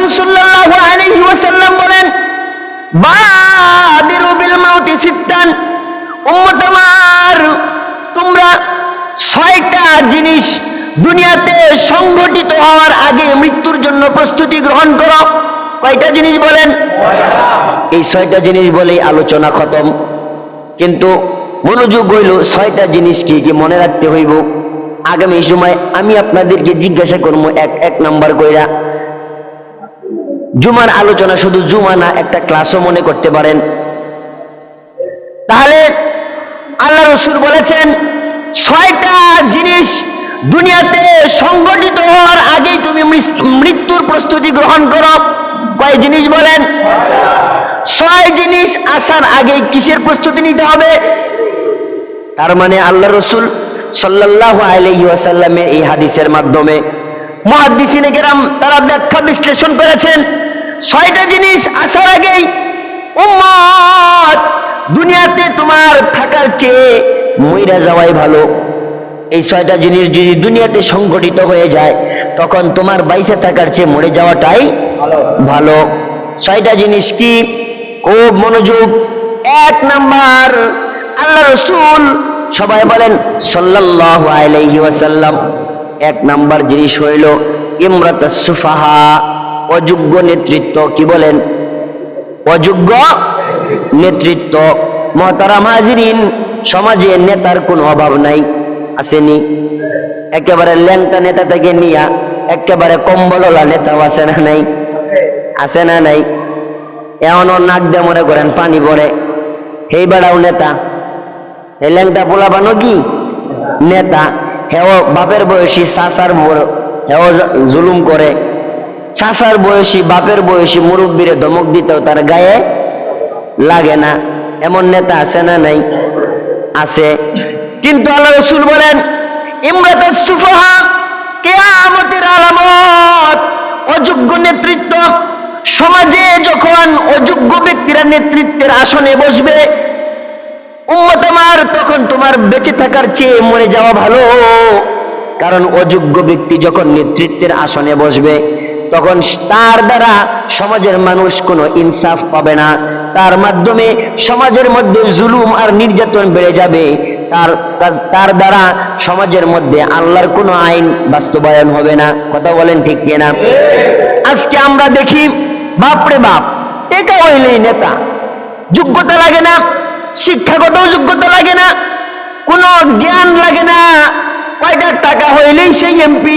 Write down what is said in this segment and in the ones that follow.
রসুল সাল্লাল্লাহু আলাইহি ওয়াসাল্লাম বলেন তোমরা ছয়টা জিনিস দুনিয়াতে হওয়ার আগে মৃত্যুর জন্য প্রস্তুতি গ্রহণ করো। কয়টা জিনিস বলেন? এই ছয়টা জিনিস বলেই আলোচনা খতম। কিন্তু মনোযোগ হইল ছয়টা জিনিস কি কি মনে রাখতে হইব? আগামী সময় আমি আপনাদেরকে জিজ্ঞাসা করব এক এক নাম্বার কইরা। জুমার আলোচনা শুধু জুমা না, একটা ক্লাসও মনে করতে পারেন। তাহলে আল্লাহ রসুল বলেছেন, ছয়টা জিনিস দুনিয়াতে সংগঠিত হওয়ার আগেই তুমি মৃত্যুর প্রস্তুতি গ্রহণ করো। কয় জিনিস বলেন? ছয় জিনিস আসার আগে কিসের প্রস্তুতি নিতে হবে? তার মানে আল্লাহ রসুল সাল্লাহ ওয়াসাল্লামের এই হাদিসের মাধ্যমে মহাদিসিনে কেরাম তারা ব্যাখ্যা বিশ্লেষণ করেছেন। ছয়টা জিনিস আসার আগেই উম্মত দুনিয়াতে তোমার থাকার চেয়ে মইরা যাওয়াই ভালো। এই ছয়টা জিনিস যদি দুনিয়াতে সংগঠিত হয়ে যায় তখন তোমার বাইসে থাকার চেয়ে মরে যাওয়াটাই ভালো। ছয়টা জিনিস কি? খুব মনোযোগ। এক নাম্বার আল্লাহ রসুল সবাই বলেন সাল্লাল্লাহু আলাইহি ওয়াসাল্লাম এক নাম্বার জিনিস হইল, ইমরাত সুফাহা, অযোগ্য নেতৃত্ব, কি বলেন? অযোগ্য নেতৃত্ব। মহতারাম হাজিরিন, সমাজে নেতার কোনো অভাব নাই, আসেনি। একেবারে ল্যাংটা নেতা থেকে নিয়া, একেবারে কম্বলওয়ালা নেতাও আছে না নাই? আছে না নাই? এমনও নাক দিয়ে মনে করেন পানি পড়ে। সেই বেড়াও নেতা। এই ল্যাংটা পোলাবানো কি? নেতা। হেও বাপের বয়সী বড় হেও জুলুম করে। চাচার বয়সী, বাপের বয়সী মুরব্বীরে ধমক দিতেও তার গায়ে লাগে না। এমন নেতা আছে না নাই? আছে। কিন্তু আল্লাহ রসুল বলেন ইমরাত সুফাহা আলামত। অযোগ্য নেতৃত্ব সমাজে যখন অযোগ্য ব্যক্তিরা নেতৃত্বের আসনে বসবে উম্মত আমার, তখন তোমার বেঁচে থাকার চেয়ে মরে যাওয়া ভালো। কারণ অযোগ্য ব্যক্তি যখন নেতৃত্বের আসনে বসবে, তখন তার দ্বারা সমাজের মানুষ কোনো ইনসাফ পাবে না। তার মাধ্যমে সমাজের মধ্যে জুলুম আর নির্যাতন বেড়ে যাবে। তার, তার- দ্বারা সমাজের মধ্যে আল্লাহর কোনো আইন বাস্তবায়ন হবে না। কথা বলেন ঠিক কিনা? আজকে আমরা দেখি, বাপরে বাপ টেকা হইলেই নেতা। যোগ্যতা লাগে না। শিক্ষাগত যোগ্যতা লাগে না, কোনো জ্ঞান লাগে না। কয়টা টাকা হইলেই সেই এমপি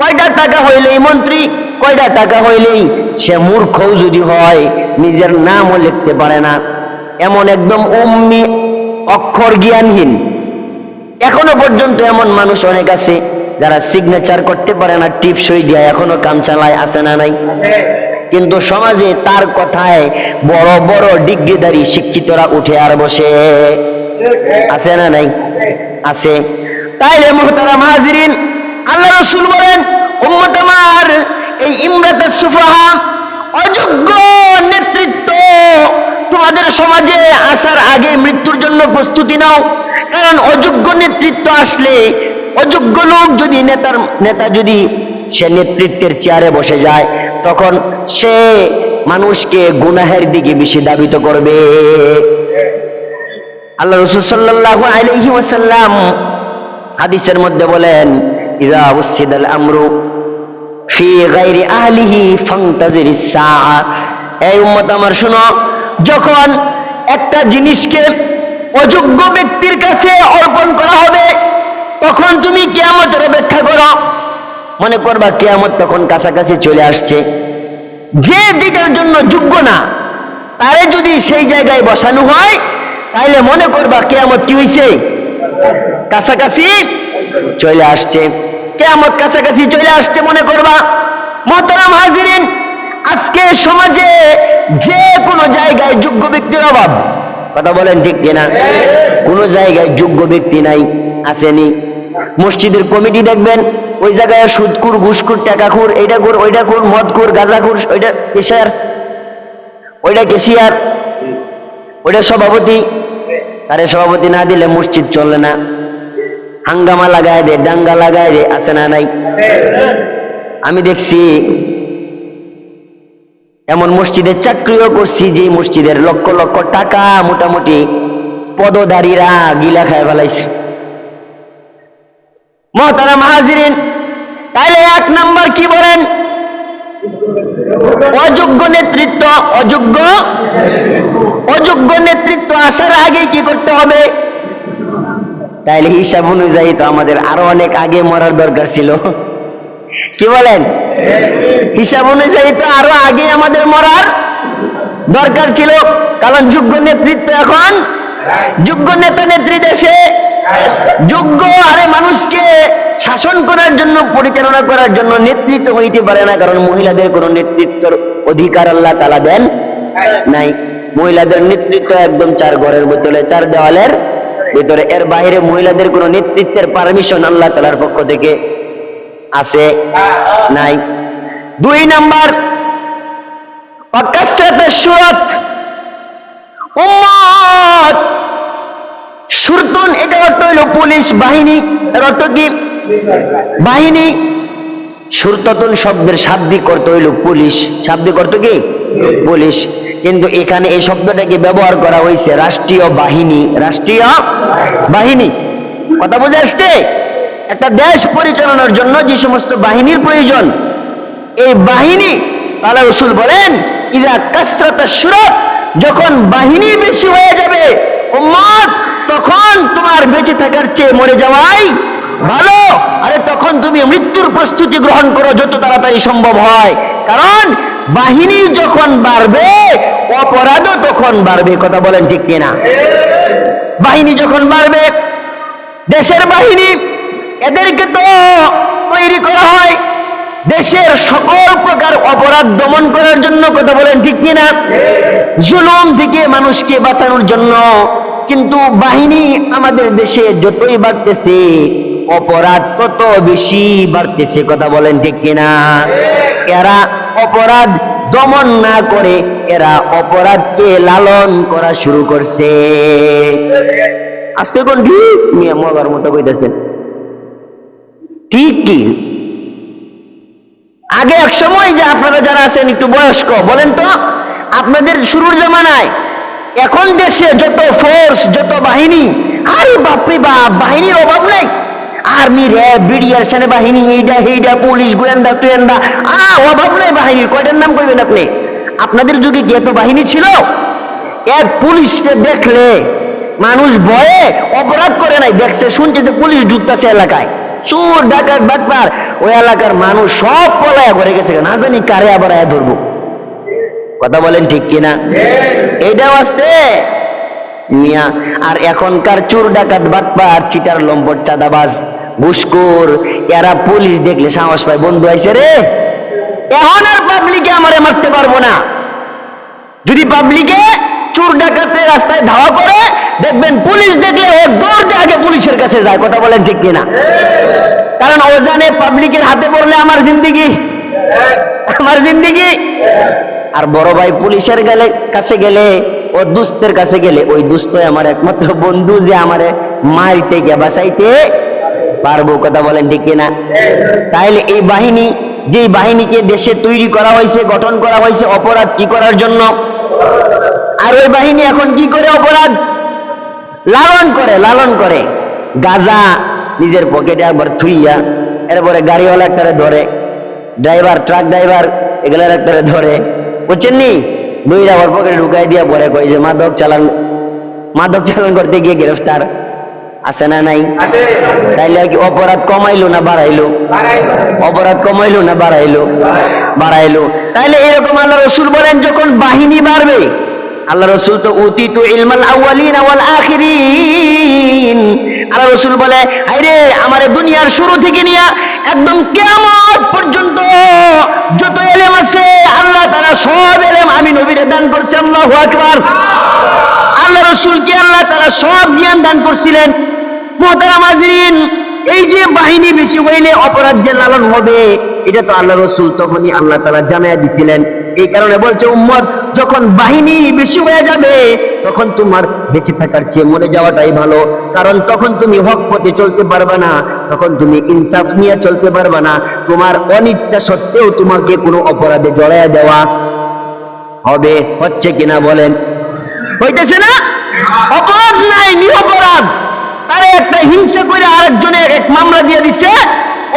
কয়টা টাকা হইলেই মন্ত্রী, কয়টা টাকা হইলেই সে মূর্খও যদি হয়, নিজের নামও লিখতে পারে না। এমন একদম অম্মি, অক্ষর জ্ঞানহীন। এখনও পর্যন্ত এমন মানুষ অনেক আছে, যারা সিগনেচার করতে পারে না, টিপসই দিয়া, এখনও কাম চালায়, আছে না নাই? কিন্তু সমাজে তার কথায় বড় বড় ডিগ্রিধারী শিক্ষিতরা উঠে আর বসে। আছে না নাই? আছে। তাইলে মোহতারা মাহাজিরিন, আল্লাহ রসুল বলেন, উম্মত এই ইমরাত সুফাহা অযোগ্য নেতৃত্ব তোমাদের সমাজে আসার আগে মৃত্যুর জন্য প্রস্তুতি নাও। কারণ অযোগ্য নেতৃত্ব আসলে অযোগ্য লোক যদি নেতার, নেতা যদি সে নেতৃত্বের চেয়ারে বসে যায় তখন সে মানুষকে গুনাহের দিকে বেশি দাবিত করবে। আল্লাহ রসুল সাল্লাহ আলহি ওয়াসাল্লাম হাদিসের মধ্যে বলেন ইদা উসিদাল আমরু ফি গাইরি আহলিহি এই উম্মত আমার, শুনো, যখন একটা জিনিসকে অযোগ্য ব্যক্তির কাছে অর্পণ করা হবে, তখন তুমি কিয়ামতের অপেক্ষা করো। মনে করবা কেয়ামত তখন কাছাকাছি চলে আসছে। যে যেটার জন্য যোগ্য না, তারে যদি সেই জায়গায় বসানো হয়, তাইলে মনে করবা কেয়ামত কি হইছে? কাছাকাছি চলে আসছে। কেয়ামত কাছাকাছি চলে আসছে মনে করবা? মোহতারাম হাজিরিন, আজকে সমাজে যে কোনো জায়গায় যোগ্য ব্যক্তির অভাব। কথা বলেন ঠিক কিনা? কোনো জায়গায় যোগ্য ব্যক্তি নাই, আসেনি। মসজিদের কমিটি দেখবেন, ওই জায়গায় সুদকুর ঘুষকুর টাকাখুর, এইটা কুর ওইটা কুর মদকুর গাঁজাখুর, ওইটা কেশিয়ার ওইটা কেশিয়ার, ওইটা সভাপতি। তারে সভাপতি না দিলে মসজিদ চলে না। হাঙ্গামা লাগায় দে ডাঙ্গা লাগায় দে, আছে না নাই? আমি দেখছি, এমন মসজিদের চাকরিও করছি যে মসজিদের লক্ষ লক্ষ টাকা মোটামুটি পদধারীরা গিলা খায় ফেলাইছে। মহতারা মাহাজিরিন তাহলে এক নাম্বার কি বলেন? অযোগ্য নেতৃত্ব, অযোগ্য? অযোগ্য নেতৃত্ব আসার আগে কি করতে হবে? তাইলে হিসাব অনুযায়ী তো আমাদের আরও অনেক আগে মরার দরকার ছিল। কি বলেন? হিসাব অনুযায়ী তো আরও আগে আমাদের মরার দরকার ছিল, কারণ যোগ্য নেতৃত্ব এখন যোগ্য নেতা নেত্রী দেশে, যোগ্য আরে মানুষকে শাসন করার জন্য, পরিচালনা করার জন্য নেতৃত্ব হইতে পারে না, কারণ মহিলাদের কোনো নেতৃত্বর অধিকার আল্লাহ তালা দেন নাই। মহিলাদের নেতৃত্ব একদম চার ঘরের ভিতরে, চার দেওয়ালের ভিতরে। এর বাইরে মহিলাদের কোনো নেতৃত্বের পারমিশন আল্লাহ তালার পক্ষ থেকে আছে নাই। দুই নাম্বার অকাশ্রাতের সুরত সুরতুন, এটা অর্থ হইল পুলিশ বাহিনী, এর অর্থ কি? বাহিনী। সুরততুন শব্দের শাব্দিক অর্থ হইল পুলিশ। শাব্দিক অর্থ কি? পুলিশ। কিন্তু এখানে এই শব্দটাকে ব্যবহার করা হয়েছে রাষ্ট্রীয় বাহিনী। রাষ্ট্রীয় বাহিনী। কথা বুঝে আসছে? একটা দেশ পরিচালনার জন্য যে সমস্ত বাহিনীর প্রয়োজন, এই বাহিনী, তাহলে রসুল বলেন ইজা কাসরাতা সুরত যখন বাহিনী বেশি হয়ে যাবে তখন তোমার বেঁচে থাকার চেয়ে মরে যাওয়াই ভালো। আরে তখন তুমি মৃত্যুর প্রস্তুতি গ্রহণ করো যত তাড়াতাড়ি সম্ভব হয়। কারণ বাহিনী যখন বাড়বে, অপরাধও তখন বাড়বে, কথা বলেন ঠিক কিনা? বাহিনী যখন বাড়বে, দেশের বাহিনী, এদেরকে তো তৈরি করা হয়। দেশের সকল প্রকার অপরাধ দমন করার জন্য কথা বলেন, ঠিক কিনা? জুলুম থেকে মানুষকে বাঁচানোর জন্য। কিন্তু বাহিনী আমাদের দেশে যতই বাড়তেছে, অপরাধ তত বেশি বাড়তেছে কথা বলেন, ঠিক কিনা? এরা অপরাধ দমন না করে এরা অপরাধকে লালন করা শুরু করছে। আজকে কোন ঠিক নিয়ে মতো কইতেছেন। ঠিক কি? আগে এক সময় যে আপনারা যারা আছেন একটু বয়স্ক, বলেন তো, আপনাদের শুরুর জামানায় এখন দেশে যত ফোর্স যত বাহিনী, আরে বাপরে বাপ, বাহিনীর অভাব নাই। আর্মি র্যাব বিডিআর সেনা বাহিনী এইটা হেইটা পুলিশ গোয়েন্দা, টুয়েন্দা, আ, অভাব নাই বাহিনীর। কয়টার নাম কইবেন আপনি? আপনাদের যুগে কি এত বাহিনী ছিল? এক পুলিশকে দেখলে মানুষ ভয়ে অপরাধ করে নাই। দেখছে, শুনছে যে পুলিশ ঢুকতেছে এলাকায়। চোর ডাকাত বাটপার। ওই এলাকার মানুষ সব পলায়া ঘরে গেছে না জানি কারে আবার আয়া ধরবো। কথা বলেন ঠিক কিনা? এইটাও আসতে মিয়া, আর এখনকার চোর ডাকাত বাটপার, চিটার লম্বট চাঁদাবাজ, ঘুষখোর, এরা পুলিশ দেখলে সাহস পায়। বন্ধু আইছে রে। এখন আর পাবলিকে আমারে মারতে পারব না। যদি পাবলিকে চোর ডাকাতের রাস্তায় ধাওয়া করে দেখবেন পুলিশ দেখলে ও দৌড়তে আগে পুলিশের কাছে যায়, কথা বলেন ঠিক কিনা? কারণ ও জানে পাবলিকের হাতে পড়লে আমার জিন্দিগি। আমার জিন্দিগি। আর বড় ভাই পুলিশের গেলে, কাছে গেলে, ও দুস্তের কাছে গেলে, ওই দুস্থ আমার একমাত্র বন্ধু যে আমারে মারতে গিয়ে বাঁচাইতে পারব, কথা বলেন ঠিক কিনা? তাইলে এই বাহিনী যে বাহিনীকে দেশে তৈরি করা হয়েছে, গঠন করা হয়েছে, অপরাধ কি করার জন্য? আর ওই বাহিনী এখন কি করে অপরাধ? লালন করে লালন করে। গাজা নিজের পকেটে একবার থুইয়া এরপরে গাড়িওয়ালা একটারে ধরে ড্রাইভার ট্রাক ড্রাইভার এগুলার একটারে ধরে। বুঝছেন নি? দুইটা আবার পকেটে ঢুকাই দিয়া পরে কই যে মাদক চালান মাদক চালান করতে গিয়ে গ্রেফতার। আছে না নাই? তাইলে কি অপরাধ কমাইলো না বাড়াইলো। অপরাধ কমাইলো না বাড়াইলো? বাড়াইলো। তাইলে এরকম আল্লাহ রসুল বলেন যখন বাহিনী বাড়বে আল্লাহ রসুল তো উতি তো ইলমাল আউয়ালিন ওয়াল আখিরিন। আল্লাহ রসুল বলে আরে আমার দুনিয়ার শুরু থেকে নিয়ে একদম কিয়ামত পর্যন্ত যত এলেম আছে, আল্লাহ তারা সব এলেম আমি নবীরে দান করছি, আল্লাহু আকবার। আল্লাহ রসুলকে আল্লাহ তারা সব জ্ঞান দান করছিলেন। মোহতারাম হাজরিন, এই যে বাহিনী বেশি হইলে অপরাধ যে লালন হবে, এটা তো আল্লাহ রসুল তখনই আল্লাহ তারা জানাইয়া দিছিলেন। এই কারণে বলছে, উম্মত যখন বাহিনী বেশি হয়ে যাবে, তখন তোমার বেঁচে থাকার চেয়ে মরে যাওয়াটাই ভালো। কারণ তখন তুমি হক পথে চলতে পারবে না, তখন তুমি ইনসাফ নিয়ে চলতে পারবে না। তোমার অনিচ্ছা সত্ত্বেও তোমাকে কোনো অপরাধে জড়াইয়া দেওয়া হবে, হচ্ছে কিনা বলেন? হইতেছে না? অপরাধ নাই, নিরপরাধ। তারে একটা হিংসা করে আরেকজনে এক মামলা দিয়ে দিছে।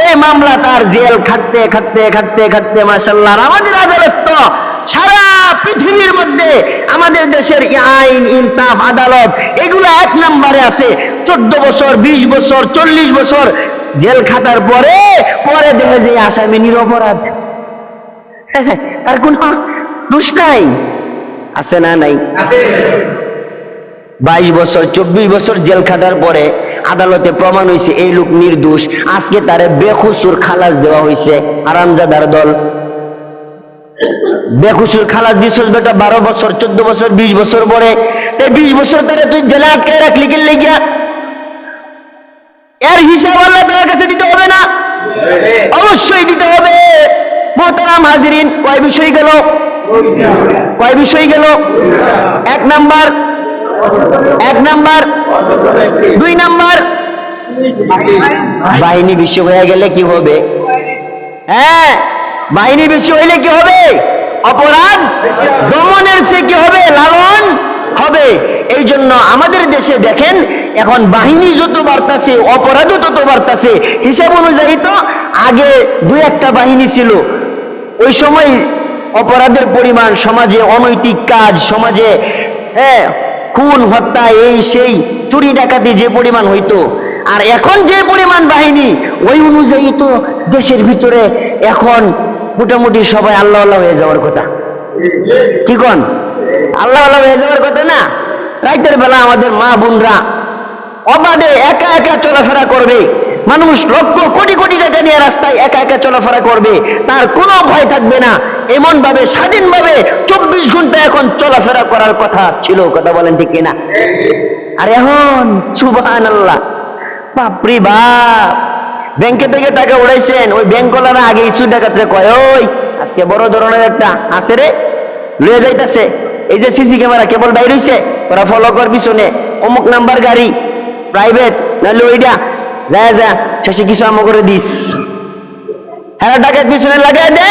ওই মামলা তার জেল খাটতে খাটতে খাটতে খাটতে মাসাল্লাহ আমাদের আদালত তো সারা পৃথিবীর মধ্যে আমাদের দেশের আইন ইনসাফ আদালত এগুলো এক নম্বরে আছে। চোদ্দ বছর বিশ বছর চল্লিশ বছর জেল খাটার পরে পরে দেখে যে আসামি নিরপরাধ। তার কোন দোষ নাই। আছে না নাই? বাইশ বছর চব্বিশ বছর জেল খাটার পরে আদালতে প্রমাণ হয়েছে এই লোক নির্দোষ। আজকে তারে বেখুসুর খালাস দেওয়া হয়েছে আরামজাদার দল। বেখুসুর খালাস দিছিস বেটা বারো বছর, চোদ্দ বছর, বিশ বছর পরে। তাই বিশ বছর তারে তুই জেলে আটকে রাখলি গেলে গিয়া এর হিসাব আল্লাহ তার কাছে দিতে হবে না? অবশ্যই দিতে হবে। মোহতারাম হাজিরিন, কয় বিষয় গেল? কয় বিষয় গেল? এক নাম্বার। এক নাম্বার। দুই নাম্বার। বাহিনী বেশি হয়ে গেলে কি হবে? হ্যাঁ। বাহিনী বেশি হইলে কি হবে? অপরাধ? দমনের সে কি হবে? লালন হবে। এই জন্য আমাদের দেশে দেখেন, এখন বাহিনী যত বাড়তাছে, অপরাধও তত বাড়তাছে। হিসাব অনুযায়ী তো আগে দু একটা বাহিনী ছিল। ওই সময় অপরাধের পরিমাণ সমাজে অনৈতিক কাজ, সমাজে হ্যাঁ খুন, হত্যা, এই, সেই, চুরি, ডাকাতি যে পরিমাণ হইতো। আর এখন যে পরিমাণ বাহিনী, ওই অনুযায়ী তো দেশের ভিতরে এখন মোটামুটি সবাই আল্লাহ আল্লাহ হয়ে যাওয়ার কথা। কি কন? আল্লাহ আল্লাহ হয়ে যাওয়ার কথা না? রাইতের বেলা আমাদের মা বোনরা অবাধে একা একা চলাফেরা করবে। মানুষ লক্ষ কোটি কোটি টাকা নিয়ে রাস্তায় একা একা চলাফেরা করবে। তার কোনো ভয় থাকবে না। এমন ভাবে স্বাধীনভাবে চব্বিশ ঘণ্টা এখন চলাফেরা করার কথা ছিল। কথা বলেন ঠিক কিনা? আর এখন সুবাহান আল্লাহ বাপরি বাপ! ব্যাংকে থেকে টাকা উড়াইছেন, ওই ব্যাংকলারা আগে ইচ্ছু ডাকাতে কয়, ওই, আজকে বড় ধরনের একটা আছে রে, লয়ে যাইতাছে। এই যে সিসি ক্যামেরা, কেবল বাইর হইছে, তোরা ফলো কর পিছনে অমুক নাম্বার গাড়ি প্রাইভেট নাহলে ওইটা যায় যা, শেষে কিছু আমো করে দিস। হ্যাঁ টাকা পিছনে লাগাই দে।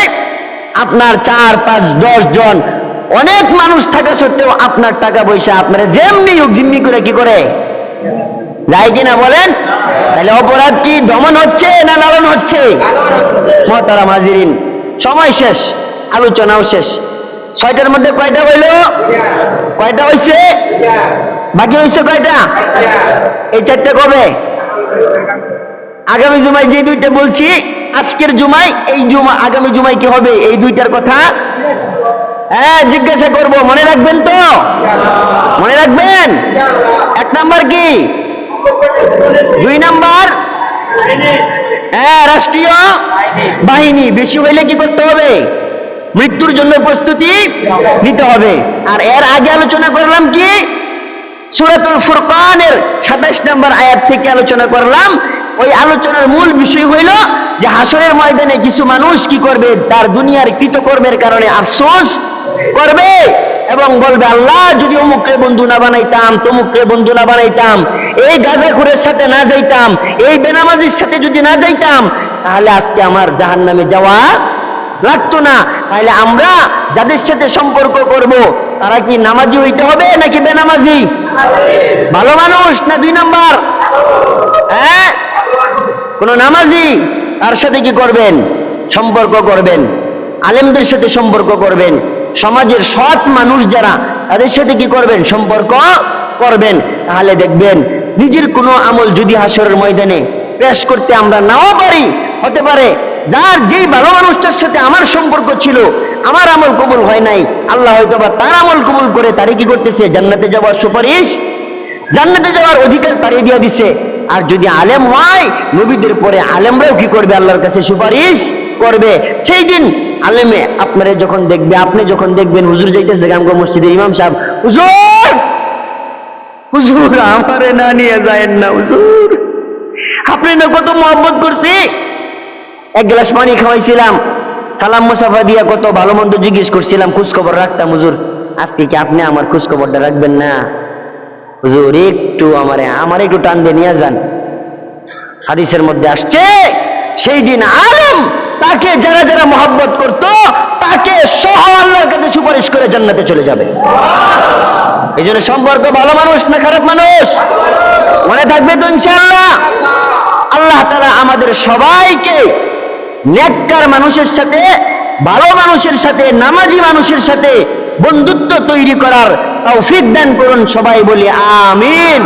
আপনার চার, পাঁচ, দশ জন, অনেক মানুষ থাকা সত্ত্বেও আপনার টাকা পয়সা আপনারা যেমনি হোক জিম্মি করে কি করে? যায় কিনা বলেন? তাহলে অপরাধ কি দমন হচ্ছে না লালন হচ্ছে? মহতারা হাজিরিন সময় শেষ, আলোচনাও শেষ। ছয়টার মধ্যে কয়টা হইল? কয়টা হইছে? বাকি হইছে কয়টা? এই চারটে কবে? আগামী জুমায় যে দুইটা বলছি, আজকের জুমায়, এই জুমা, আগামী জুমায় কি হবে? এই দুইটার কথা হ্যাঁ জিজ্ঞাসা করব। মনে রাখবেন তো? মনে রাখবেন? এক নাম্বার কি? দুই নাম্বার। হ্যাঁ রাষ্ট্রীয় বাহিনী, বেশি হইলে কি করতে হবে? মৃত্যুর জন্য প্রস্তুতি নিতে হবে। আর এর আগে আলোচনা করলাম কি? সুরাতুল ফুরকানের সাতাশ নম্বর আয়াত থেকে আলোচনা করলাম। ওই আলোচনার মূল বিষয় হইল যে হাসরের ময়দানে কিছু মানুষ কি করবে? তার দুনিয়ার কৃতকর্মের কারণে আফসোস করবে। এবং বলবে, আল্লাহ, যদি অমুকরে বন্ধু না বানাইতাম, তমুকরে বন্ধু না বানাইতাম, এই গাঁজাখুরের সাথে না যাইতাম, এই বেনামাজির সাথে যদি না যাইতাম, তাহলে আজকে আমার জাহান নামে যাওয়া লাগতো না। তাহলে আমরা যাদের সাথে সম্পর্ক করব, তারা কি নামাজি হইতে হবে নাকি বেনামাজি? ভালো মানুষ না দুই নাম্বার? হ্যাঁ? কোন নামাজি? তার সাথে কি করবেন? সম্পর্ক করবেন। আলেমদের সাথে সম্পর্ক করবেন। সমাজের সৎ মানুষ যারা, তাদের সাথে কি করবেন? সম্পর্ক করবেন। তাহলে দেখবেন, নিজের কোনো আমল যদি হাসরের ময়দানে পেশ করতে আমরা নাও পারি, হতে পারে যার যেই ভালো মানুষটার সাথে আমার সম্পর্ক ছিল, আমার আমল কবুল হয় নাই, আল্লাহ হয়তো বা তার আমল কবুল করে তারে কি করতেছে? জান্নাতে যাওয়ার সুপারিশ, জান্নাতে যাওয়ার অধিকার তারে দিয়ে দিছে। আর যদি আলেম হয়, নবীদের পরে আলেমরাও কি করবে? আল্লাহর কাছে সুপারিশ করবে। সেই দিন আলেমে আপনারা যখন দেখবে, আপনি যখন দেখবেন হুজুর যাইতেছে গামগো মসজিদের ইমাম সাহেব, হুজুর! হুজুর, আমারে না নিয়ে যায়েন না, হুজুর। আপনি না কত মহব্বত করছি? এক গ্লাস পানি খাওয়াইছিলাম, সালাম মুসাফা দিয়া কত ভালো মন্দ জিজ্ঞেস করছিলাম, খোঁজখবর রাখতাম, হুজুর। আজকে কি আপনি আমার খোঁজখবরটা রাখবেন না? হুজুর, একটু আমারে, আমার একটু টান দিয়ে নিয়ে যান। হাদিসের মধ্যে আসছে, সেই দিন আলম তাকে যারা যারা মহব্বত করত, তাকে সহ আল্লাহর কাছে সুপারিশ করে জান্নাতে চলে যাবে। এই জন্য সম্পর্ক ভালো মানুষ না খারাপ মানুষ? মনে থাকবে তো ইনশাআল্লাহ। আল্লাহ তারা আমাদের সবাইকে নেককার মানুষের সাথে, ভালো মানুষের সাথে, নামাজি মানুষের সাথে বন্ধুত্ব তৈরি করার তাও তৌফিক দান করুন সবাই বলি আমিন।